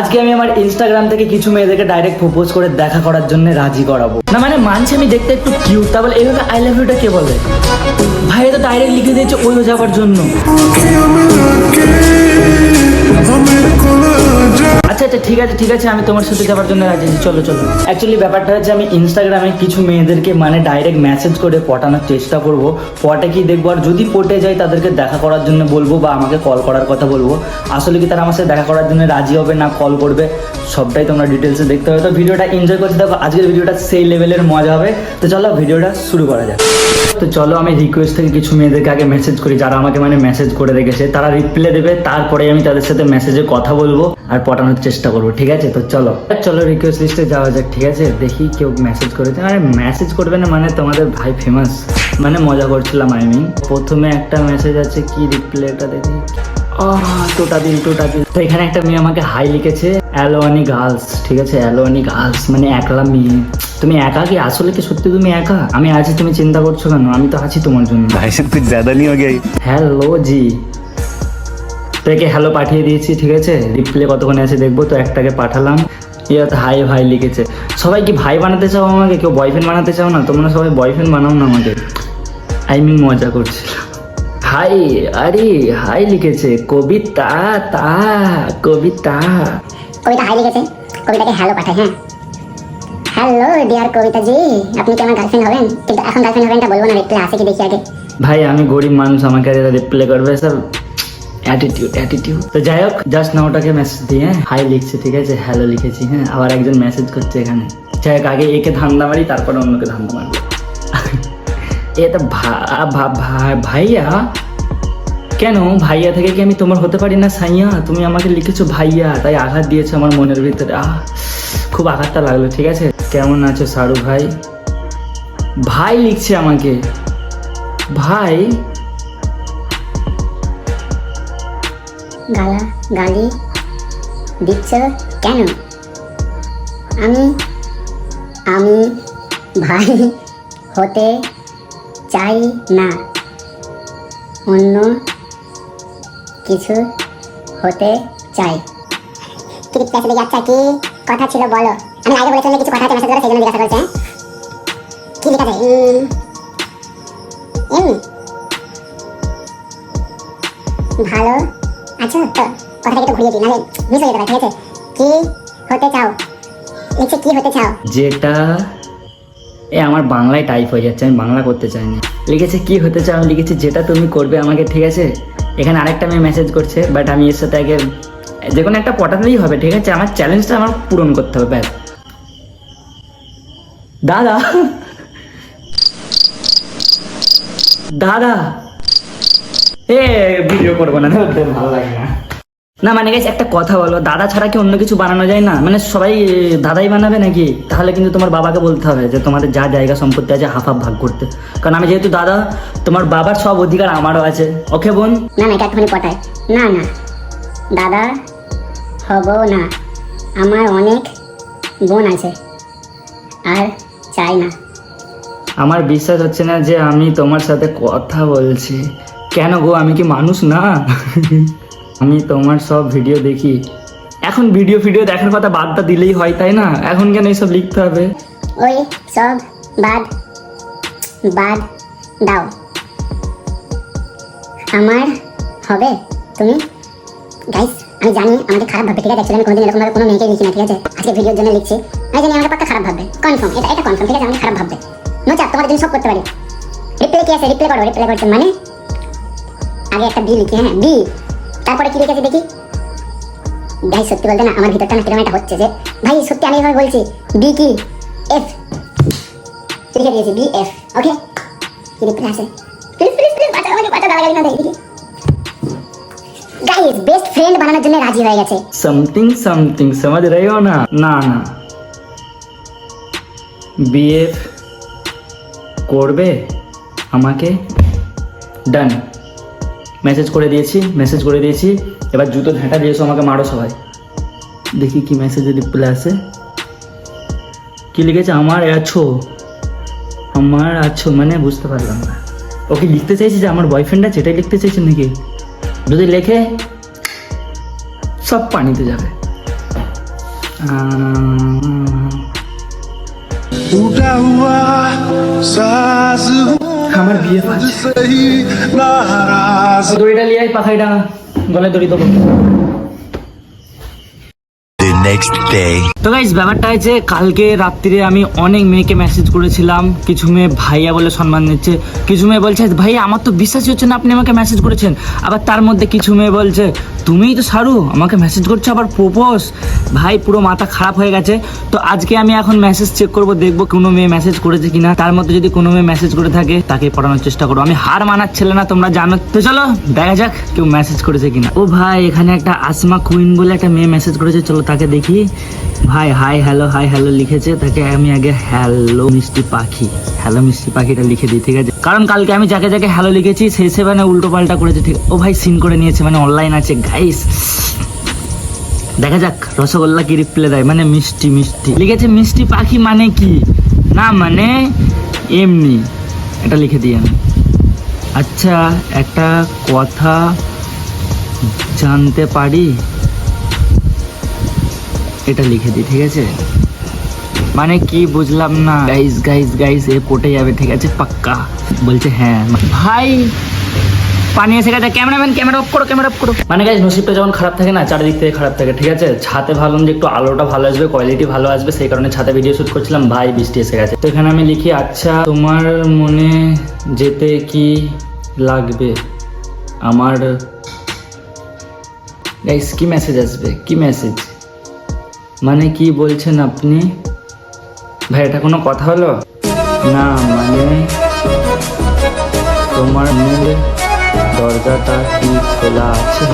আজকে আমি আমার ইনস্টাগ্রাম থেকে কিছু মেয়েদেরকে ডাইরেক্ট প্রপোজ করে দেখা করার জন্য রাজি করাবো। না মানে মানছি আমি দেখতে একটু কিউট তা বলে এইভাবে আই লাভ ইউটা কে বলে? ভাই তো ডাইরেক্ট লিখে দিয়েছে ওই যাওয়ার জন্য। আচ্ছা আচ্ছা ঠিক আছে ঠিক আছে, আমি তোমার সাথে যাওয়ার জন্য রাজি আছি। চলো চলো। অ্যাকচুয়ালি ব্যাপারটা হচ্ছে আমি ইনস্টাগ্রামে কিছু মেয়েদেরকে মানে ডাইরেক্ট মেসেজ করে পটানোর চেষ্টা করব। পটে কি দেখব? আর যদি পটে যায়, তাদেরকে দেখা করার জন্য বলব বা আমাকে কল করার কথা বলব। আসলে কি তারা আমার সাথে দেখা করার জন্য রাজি হবে না কল করবে? সবটাই তোমরা ডিটেলসে দেখতে হবে। তো ভিডিওটা এনজয় করতে দেখো আজকের ভিডিওটা সেই লেভেলের মজা হবে। তো চলো, ভিডিওটা শুরু করা যাক। তো চলো, আমি রিকোয়েস্ট থেকে কিছু মেয়েদেরকে আগে মেসেজ করি, যারা আমাকে মানে মেসেজ করে রেখেছে। তারা রিপ্লাই দেবে তারপরে আমি তাদের সাথে মেসেজে কথা বলব আর পটানোর চেষ্টা করব ঠিক আছে? তো চলো। চলো রিকোয়েস্ট লিস্টে যাওয়া যাক ঠিক আছে? দেখি কেউ মেসেজ করেছে। আরে মেসেজ করবে না মানে তোমাদের ভাই ফেমাস মানে মজা করছিলাম আমি প্রথমে একটা মেসেজ আছে কি রিপ্লাইটা দেখি? টোটা টোটা তো এখানে একটা মেয়ে আমাকে হাই লিখেছে অ্যালোয়ানি গার্লস ঠিক আছে? অ্যালোয়ানি গার্লস মানে একলা মেয়ে। তুমি একা কি? আসলে কি সত্যি তুমি একা? আমি আছি তুমি চিন্তা করছ কেন? আমি তো আছি তোমার জন্য। ভাই হ্যালো জি তো একে হ্যালো পাঠিয়ে দিয়েছি ঠিক আছে? রিপ্লে কতক্ষণে আছে দেখব তো একটাকে পাঠালাম। ইয়ে তো হাই ভাই লিখেছে। সবাই কি ভাই বানাতে চাও আমাকে? কেউ বয়ফ্রেন্ড বানাতে চাও না? তোমরা সবাই বয়ফ্রেন্ড বানাও না আমাকে। আই মিন মজা করছিলাম হাই আরে হাই লিখেছে। কবিতা তা কবিতা। কবিতা হাই লিখেছে। কবিতাকে হ্যালো পাঠায় হ্যাঁ। হ্যালো ডিয়ার কবিতা জি আপনি কি আমার গার্লফ্রেন্ড হবেন? কিন্তু এখন গার্লফ্রেন্ড হবেনটা বলব না রিপ্লাই আছে কি দেখি আগে। ভাই আমি গরিব মানুষ আমাকে রিপ্লে করবে স্যার অ্যাটিটিউড অ্যাটিটিউড তো যাই হোক জাস্ট না ওটাকে মেসেজ দিয়ে হাই লিখছে, ঠিক আছে? হ্যালো লিখেছি হ্যাঁ? আবার একজন মেসেজ করছে এখানে। যাই হোক, আগে একে ধান্দা মারি, তারপরে অন্যকে ধান্দা মারবো। এ তো ভাইয়া? কেন? ভাইয়া থেকে কি আমি তোমার হতে পারি না, সাইয়া? তুমি আমাকে লিখেছো ভাইয়া, তাই আঘাত দিয়েছ আমার মনের ভিতরে। আহ, খুব আঘাতটা লাগল, ঠিক আছে? কেমন আছো সারু ভাই? ভাই লিখছে আমাকে। ভাই? গালা, গালি দিচ্ছ কেন? আমি আমি ভাই হতে চাই না। অন্য কিছু হতে চাই। আচ্ছা কি কথা ছিল বলো। আমি আগে বলেছিলাম কিছু কথা আছে মেসেজ করে সেই জন্য জিজ্ঞাসা করছে হ্যাঁ? কি ভালো আছো তো কথাটাকে তো ঘুরিয়ে দিই। নাহলে মিস হয়ে পারে ঠিক আছে? কি হতে চাও? লিখছে কি হতে চাও? যেটা, এ আমার বাংলায় টাইপ হয়ে যাচ্ছে, আমি বাংলা করতে চাইনি লিখেছে কি হতে চাও? লিখেছি, যেটা তুমি করবে আমাকে, ঠিক আছে? এখানে আরেকটা মেয়ে মেসেজ করছে বাট আমি এর সাথে আগে, যে কোনো একটা পটাতেই হবে, ঠিক আছে? আমার চ্যালেঞ্জটা আমার পূরণ করতে হবে, ব্যাস। দাদা! দাদা! এ ভিডিও করব না ভালো লাগে না। না মানে গেছে একটা কথা বলো দাদা ছাড়া কি অন্য কিছু বানানো যায় না? মানে সবাই দাদাই বানাবে নাকি? তাহলে কিন্তু তোমার বাবাকে বলতে হবে যে তোমাদের যা জায়গা সম্পত্তি আছে হাফ হাফ ভাগ করতে। কারণ আমি যেহেতু দাদা তোমার বাবার সব অধিকার আমারও আছে। ওকে বোন? না না এটা পটায় না না। দাদা হব না। আমার অনেক বোন আছে। আর চাই না। আমার বিশ্বাস হচ্ছে না যে আমি তোমার সাথে কথা বলছি। কেন গো? আমি কি মানুষ না? আমি তোমার সব ভিডিও দেখি। এখন ভিডিও ভিডিও দেখার কথা বাদটা দিলেই হয়, তাই না? এখন কেন এইসব লিখতে হবে? ওই সব বাদ বাদ দাও। আমার হবে? তুমি? গাইস আমি জানি আমাকে খারাপ ভাববে, ঠিক আছে? আমি কোনোদিন এরকম ভাবে কোনো মেয়েকে লিখি না, ঠিক আছে? আজকে ভিডিওর জন্য লিখছি। আমি জানি আমাকে পাক্কা খারাপ ভাববে। কনফার্ম এটা এটা কনফার্ম ঠিক আছে? আমাকে খারাপ ভাববে। নো চাপ তোমার জন্য সব করতে পারি। রিপ্লাই কি আছে? রিপ্লাই করো রিপ্লাই করছে মানে? আগে একটা বি লিখি হ্যাঁ বি তারপরে কি লিখেছে দেখি ভাই সত্যি বলতে না আমার ভিতরটা না কিরকম একটা হচ্ছে যে ভাই সত্যি আমি এভাবে বলছি বি কি এফ লিখে দিয়েছি বি এফ ওকে কি রিপ্লাই আছে প্লিজ প্লিজ প্লিজ বাঁচা আমাকে বাঁচা দাঁড়া না দেয় গাইস বেস্ট ফ্রেন্ড বানানোর জন্য রাজি হয়ে গেছে समथिंग समथिंग समझ रहे हो ना না না বিএফ করবে আমাকে ডান মেসেজ করে দিয়েছি মেসেজ করে দিয়েছি। এবার জুতো ঝাঁটা দিয়েছ আমাকে মারো সবাই। দেখি কি মেসেজ রিপ্লাই আসে। কি লিখেছে? আমার আছো। আমার আছো মানে বুঝতে পারলাম না। ওকে লিখতে চাইছি যে, আমার বয়ফ্রেন্ড আছে, এটাই লিখতে চাইছে নাকি? যদি লেখে, সব পানিতে যাবে। উঠা হুয়া। আমার বিয়ে দড়িটা লিয়াই পাখাইটা গলে দড়ি দেবো। তো গাইজ ব্যাপারটা হচ্ছে কালকে রাত্রিরে আমি অনেক মেয়েকে মেসেজ করেছিলাম। কিছু মেয়ে ভাইয়া বলে সম্মান দিচ্ছে কিছু মেয়ে বলছে ভাই আমার তো বিশ্বাসই হচ্ছে না আপনি আমাকে মেসেজ করেছেন। আবার তার মধ্যে কিছু মেয়ে বলছে তুমিই তো সারু, আমাকে মেসেজ করছ আবার প্রপোজ। ভাই, পুরো মাথা খারাপ হয়ে গেছে। তো আজকে আমি এখন মেসেজ চেক করব, দেখব কোনো মেয়ে মেসেজ করেছে কিনা। তার মধ্যে যদি কোনো মেয়ে মেসেজ করে থাকে, তাকে পড়ানোর চেষ্টা করব আমি হার মানার ছেলে না, তোমরা জানো। তো চলো, দেখা যাক কেউ মেসেজ করেছে কিনা। ও ভাই, এখানে একটা আসমা কুইন বলে একটা মেয়ে মেসেজ করেছে। চলো তাকে দেখি। ভাই হাই হ্যালো হাই হ্যালো লিখেছে। তাকে আমি আগে হ্যালো মিষ্টি পাখি। হ্যালো মিষ্টি পাখিটা লিখে দিই, ঠিক আছে? কারণ কালকে আমি যাকে যাকে হ্যালো লিখেছি, সেই সে মানে উল্টো পাল্টা করেছে, ঠিক ও ভাই সিন করে নিয়েছে মানে অনলাইন আছে। গাইস দেখা যাক, রসগোল্লা কি রিপ্লে দেয়। মানে মিষ্টি মিষ্টি। লিখেছে, মিষ্টি পাখি মানে কি? না মানে এমনি। এটা লিখে দিই আমি। আচ্ছা একটা কথা জানতে পারি? এটা লিখে দিই, ঠিক আছে? মানে কি বুঝলাম না। গাইস গাইস গাইস এ পটে যাবে, ঠিক আছে? পাক্কা। বলছে হ্যাঁ। ভাই পানি এসে গেছে ক্যামেরাম্যান ক্যামেরা অফ করো ক্যামেরা অফ করো। মানে গাইজ নসিবটা যখন খারাপ থাকে না, চারিদিক থেকে খারাপ থাকে, ঠিক আছে? ছাতে ভাবলাম যে একটু আলোটা ভালো আসবে কোয়ালিটি ভালো আসবে, সেই কারণে ছাতে ভিডিও শুট করছিলাম, ভাই বৃষ্টি এসে গেছে। তো এখানে আমি লিখি আচ্ছা তোমার মনে যেতে কি লাগবে? আমার গাইস কি মেসেজ আসবে? কি মেসেজ মানে কি বলছেন আপনি? ভাই, এটা কোনো কথা হলো? না মানে তোমার মূল দরজাটা কি খোলা আছে?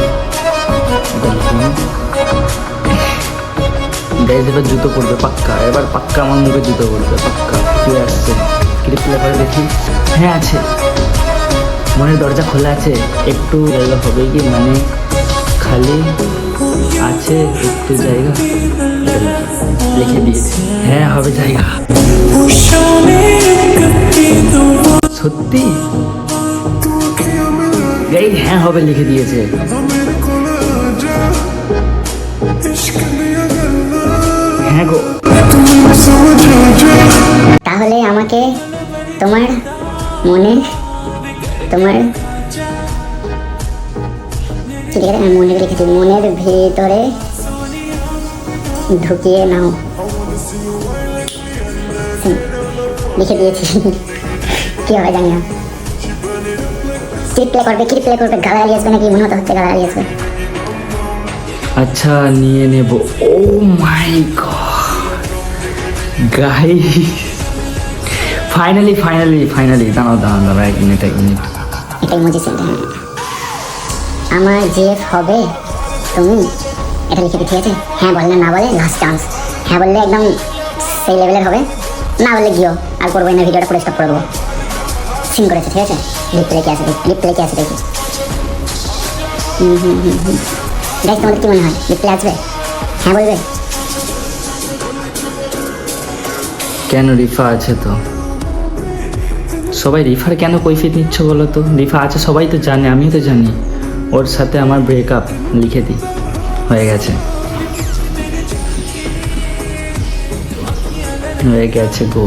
গাইজ এবার জুতো পড়বে পাক্কা। এবার পাক্কা আমার মুখে জুতো পড়বে পাক্কা। কি আসছে? ক্রিপ্লে করে দেখি। হ্যাঁ আছে। মনের দরজা খোলা আছে। একটু জায়গা হবে কি? মানে খালি আছে একটু জায়গা। লিখে দিয়েছি। হ্যাঁ হবে জায়গা। সত্যি? গাই হ্যাঁ হবে লিখে দিয়েছে। হ্যাঁ গো। তাহলে আমাকে তোমার মনে তোমার কি লিখে আমি মনে লিখেছি মনের ভিতরে ঢুকিয়ে নাও। লিখে দিয়েছি। কি হবে জানি না। ক্লিপ প্লে করবে ক্লিপ প্লে করবে গালাগালি আসবে নাকি? মনে হচ্ছে গালাগালি আসবে। আচ্ছা নিয়ে নেব। ও my God guy finally finally finally দাঁড়াও দাঁড়াও দাঁড়াও এক মিনিট এক মিনিট এটাই মজি সিনটা হ্যাঁ। আমার জেফ হবে তুমি? এটা লিখে ঠিক আছে? হ্যাঁ বললে না বলে লাস্ট চান্স হ্যাঁ বললে একদম সেই লেভেলের হবে। না বললে গিয়েও আর করব না ভিডিওটা করে স্টপ করে দেবো। সিন করেছে ঠিক আছে? লিপ লেখে আছে লিপ লেখে আছে দেখি হুম হুম হুম হুম দেখ তোমাদের কি মনে হয় লিপ আসবে হ্যাঁ বলবে কেন রিফা আছে তো? সবাই রিফার কেন কৈফিয়ত নিচ্ছ বলো তো? রিফা আছে, সবাই তো জানে, আমিও তো জানি। ওর সাথে আমার ব্রেকআপ লিখে দিই। হয়ে গেছে। হয়ে গেছে গো।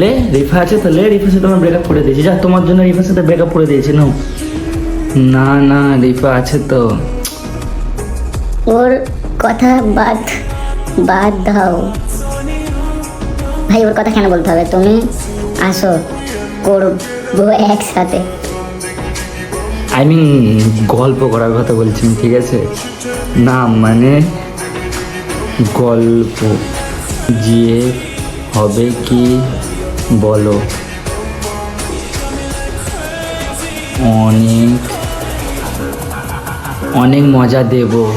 লে রিফা আছে তো? লে রিফার সাথে আমার ব্রেকআপ করে দিয়েছি। যা তোমার জন্য রিফার সাথে ব্রেকআপ করে দিয়েছি নাও। না না রিফা আছে তো। ওর কথা বাদ বাদ দাও। ভাই ওর কথা কেন বলতে হবে? তুমি আসো করব একসাথে। আই মিন গল্প করার কথা বলছি ঠিক আছে? না মানে গল্প। গিয়ে হবে কি? বলো। অনেক অনেক মজা দেব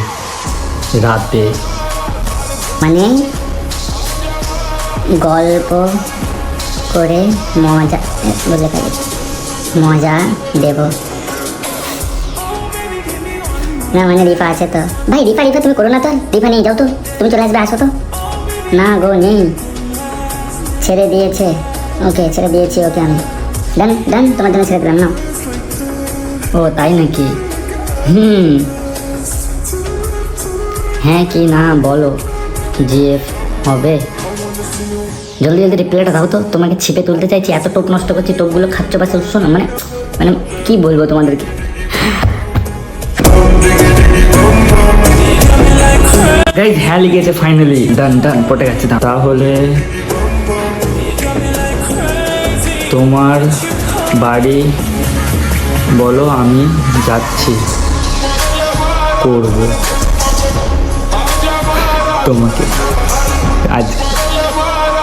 রাতে। মানে গল্প করে মজা বলে পারি মজা দেব। না মানে রিফা আছে তো। ভাই, রিফা রিফা, তুমি করো না তো। রিফা নেই, যাও তো। তুমি চলে আসবে, আসো তো। না গো, নেই। ছেড়ে দিয়েছে। ওকে, ছেড়ে দিয়েছি, ওকে আমি। ডান ডান, তোমার জন্য ছেড়ে দিলাম না ও, তাই নাকি? হুম। হ্যাঁ কি না, বলো। জিএফ হবে। জলদি জলদি রিপ্লাইটা দাও তো। তোমাকে ছিপে তুলতে চাইছি, এত টোপ নষ্ট করছি, টোপগুলো খাচ্ছ পাশে উঠছো না মানে মানে কি বলব তোমাদেরকে? হ্যাঁ লিখেছে ফাইনালি ডান ডান পটে গেছে তাহলে তোমার বাড়ি, বলো আমি যাচ্ছি, করব। তোমাকে। আজ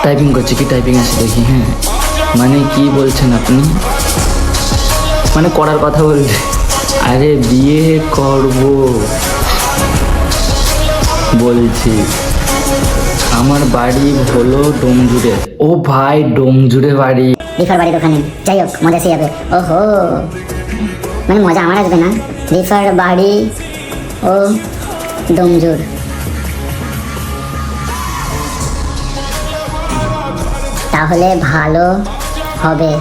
টাইপিং করছে কি টাইপিং আছে দেখি হ্যাঁ। মানে কি বলছেন আপনি? মানে করার কথা বলছে আরে বিয়ে করব, বলছি। আমার বাড়ি হলো ডোমজুড়ে। ও ভাই, ডোমজুড়ে বাড়ি। রিফার বাড়ির ওখানে। যাই হোক, মজা সে যাবে ওহো! মানে মজা আমার আসবে না? রিফার বাড়ি ও ডোমজুর তাহলে ভালো হবে।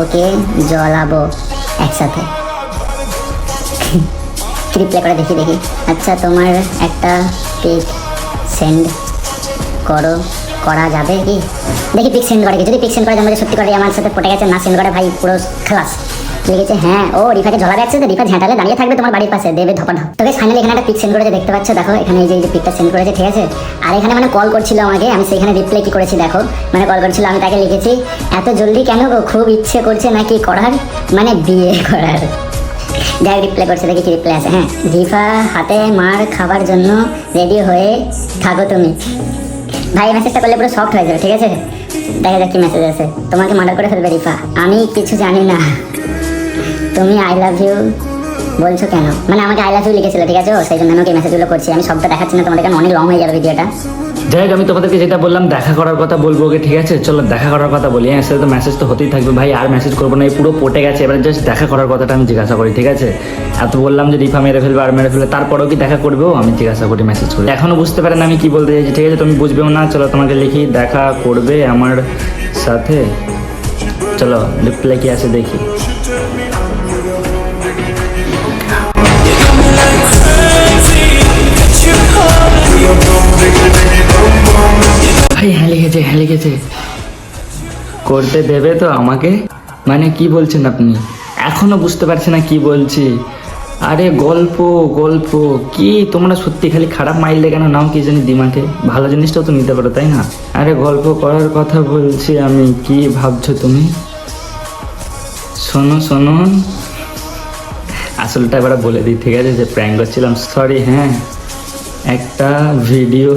ওকে জ্বলাবো একসাথে। রিপ্লাই করে দেখি দেখি। আচ্ছা তোমার একটা পিক সেন্ড করো। করা যাবে কি? দেখি পিক সেন্ড করে যদি পিক সেন্ড করে জানব সত্যি করে আমার সাথে পটে গেছে, না সেন্ড করে ভাই, পুরো খালাস। লিখেছে হ্যাঁ ও রিফাকে ঝোলাবে একসাথে রিফা ঝাঁটালে দাঁড়িয়ে থাকবে তোমার বাড়ির পাশে, দেবে ধপা ধপ তবে ফাইনালি এখানে একটা পিক সেন্ড করেছে, দেখতে পাচ্ছ? দেখো, এখানে এই যে পিকটা সেন্ড করেছে, ঠিক আছে? আর এখানে মানে কল করছিল আমাকে, আমি সেখানে রিপ্লাই কি করেছি দেখো? মানে কল করছিল, আমি তাকে লিখেছি, এত জলদি কেন গো? খুব ইচ্ছে করছে নাকি করার? মানে বিয়ে করার। যাই রিপ্লাই করছে, দেখি কি রিপ্লাই আছে হ্যাঁ রিফা হাতে মার খাবার জন্য রেডি হয়ে থাকো তুমি। ভাই মেসেজটা করলে পুরো সফট হয়ে যাবে, ঠিক আছে? দেখা যাক কি মেসেজ আছে তোমাকে মার্ডার করে ফেলবে রিফা। আমি কিছু জানি না। তুমি আই লাভ ইউ বলছো কেন? মানে আমাকে আই লাভ ইউ লিখেছিল, ঠিক আছে? সেই জন্য আমি ওকে মেসেজগুলো করছি। আমি সবটা দেখাচ্ছি না, তোমাদের কারণ অনেক লং হয়ে যাবে ভিডিওটা যাই হোক, আমি তোমাদেরকে যেটা বললাম, দেখা করার কথা বলব ওকে, ঠিক আছে? চলো, দেখা করার কথা বলি। হ্যাঁ তো মেসেজ তো হতেই থাকবে। ভাই, আর মেসেজ করব না, এই পুরো পটে গেছে। এবার জাস্ট দেখা করার কথাটা আমি জিজ্ঞাসা করি, ঠিক আছে? এত বললাম যে রিফা মেরে ফেলবে, আর মেরে ফেলবে, তারপরেও কি দেখা করবেও আমি জিজ্ঞাসা করি মেসেজ করি। এখনও বুঝতে পারেন আমি কি বলতে চাইছি, ঠিক আছে? তুমি বুঝবেও না, চলো তোমাকে লিখি, দেখা করবে আমার সাথে। চলো রিপ্লাই কি আছে দেখি। করতে দেবে তো আমাকে? মানে কি বলছেন আপনি? এখনও বুঝতে পারছি না কি বলছি। আরে গল্প গল্প। কি, তোমরা সত্যি খালি খারাপ মাইল কেন নাও কি জানি দিমাকে? ভালো জিনিসটাও তো নিতে পারো, তাই না? আরে গল্প করার কথা বলছি আমি, কি ভাবছ তুমি? শোনো শোনো। আসলটা এবার বলে দিই, ঠিক আছে? যে প্র্যাঙ্ক করছিলাম সরি হ্যাঁ। একটা ভিডিও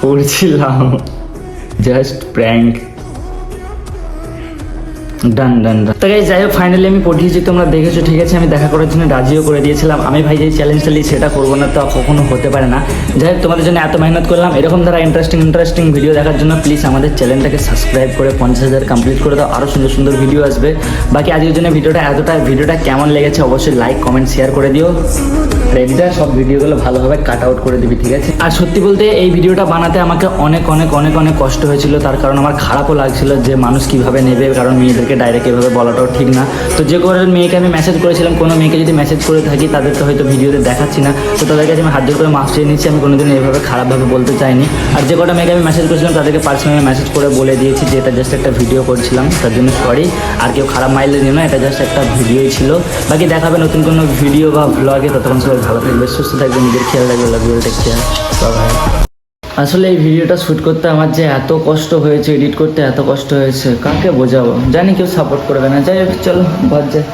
করছিলাম। জাস্ট প্র্যাঙ্ক ডান ডান তো guys, যাই হোক ফাইনালি আমি পঠিয়েছি তোমরা দেখেছ ঠিক আছে? আমি দেখা করার জন্য রাজিও করে দিয়েছিলাম। আমি ভাই যে চ্যালেঞ্জটা নিই সেটা করব না তো কখনো হতে পারে না। যাই হোক তোমাদের জন্য এত মেহনত করলাম। এরকম দ্বারা ইন্টারেস্টিং ইন্টারেস্টিং ভিডিও দেখার জন্য প্লিজ আমাদের চ্যানেলটাকে সাবস্ক্রাইব করে পঞ্চাশ হাজার কমপ্লিট করে দাও। আরও সুন্দর সুন্দর ভিডিও আসবে। বাকি আজকের জন্য ভিডিওটা এতটা। ভিডিওটা কেমন লেগেছে অবশ্যই লাইক কমেন্ট শেয়ার করে দিও। রেডিটা সব ভিডিওগুলো ভালোভাবে কাট আউট করে দিবি ঠিক আছে? আর সত্যি বলতে এই ভিডিওটা বানাতে আমাকে অনেক অনেক অনেক অনেক কষ্ট হয়েছিল। তার কারণ আমার খারাপও লাগছিল যে মানুষ কীভাবে নেবে কারণ মেয়েদেরকে ডাইরেক্ট এভাবে বলাটাও ঠিক না। তো যে করে মেয়েকে আমি মেসেজ করেছিলাম, কোনো মেয়েকে যদি মেসেজ করে থাকি, তাদেরকে হয়তো ভিডিওতে দেখাচ্ছি না। তো তাদের কাছে আমি হাত জোর করে মাফ চেয়ে নিচ্ছি, আমি কোনোদিন এভাবে খারাপভাবে বলতে চাইনি। আর যে কটা মেয়েকে আমি মেসেজ করেছিলাম, তাদেরকে পার্সোনালি মেসেজ করে বলে দিয়েছি যে, এটা জাস্ট একটা ভিডিও করছিলাম, তার জন্য সরি আর কেউ খারাপ মাইলে নিও না, এটা জাস্ট একটা ভিডিওই ছিল। বাকি দেখাবে নতুন কোনো ভিডিও বা ব্লগে ততক্ষণ সবাই ভালো থাকবে, সুস্থ থাকবে, নিজের খেয়াল রাখবে ইউ টেক বাই আসলে এই ভিডিওটা শ্যুট করতে আমার যে এত কষ্ট হয়েছে এডিট করতে এত কষ্ট হয়েছে, কাকে বোঝাবো? জানি কেউ সাপোর্ট করবে না। যাই হোক, চলো, বাদ যায়